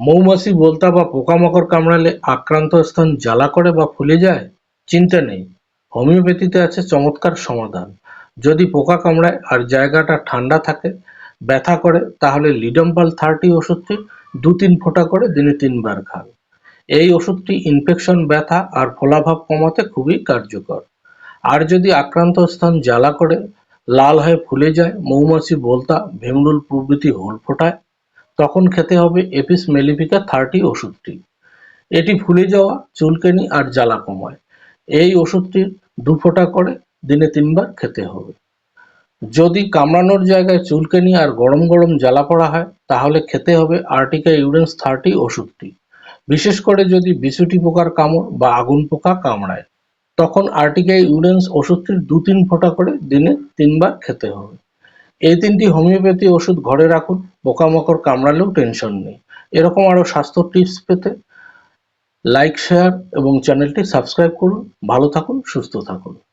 মৌমাছি বোলতা বা পোকামাকড় কামড়ালে আক্রান্ত স্থান জ্বালা করে বা ফুলে যায়? চিন্তা নেই। হোমিওপ্যাথিতে আছে চমৎকার সমাধান। যদি পোকা কামড়ায় আর জায়গাটা ঠান্ডা থাকে, ব্যথা করে, তাহলে লিডম্পাল থার্টি ওষুধটি দু তিন ফোঁটা করে দিনে তিনবার খান। এই ওষুধটি ইনফেকশন, ব্যথা আর ফোলাভাব কমাতে খুবই কার্যকর। আর যদি আক্রান্ত স্থান জ্বালা করে, লাল হয়ে ফুলে যায়, মৌমাছি বোলতা ভেমরুল প্রভৃতি হোল ফোটায় তখন খেতে হবে এপিস মেলিফিকা থার্টি ওষুধটি। এটি ফুলে যাওয়া, চুলকানি আর জ্বালা কমায়। এই ওষুধটির দু ফোঁটা করে দিনে তিনবার খেতে হবে। যদি কামড়ানোর জায়গায় চুলকানি আর গরম গরম জ্বালা পড়া হয়, তাহলে খেতে হবে আর্টিকা ইউরেন্স থার্টি ওষুধটি। বিশেষ করে যদি বিছুটি পোকার কামড় বা আগুন পোকা কামড়ায়, তখন আর্টিকা ইউরেন্স ওষুধটির দু তিন ফোঁটা করে দিনে তিনবার খেতে হবে। এই তিনটি হোমিওপ্যাথি ওষুধ ঘরে রাখুন, পোকামাকড় কামড়ালেও টেনশন নেই। এরকম আরও স্বাস্থ্য টিপস পেতে লাইক, শেয়ার এবং চ্যানেলটি সাবস্ক্রাইব করুন। ভালো থাকুন, সুস্থ থাকুন।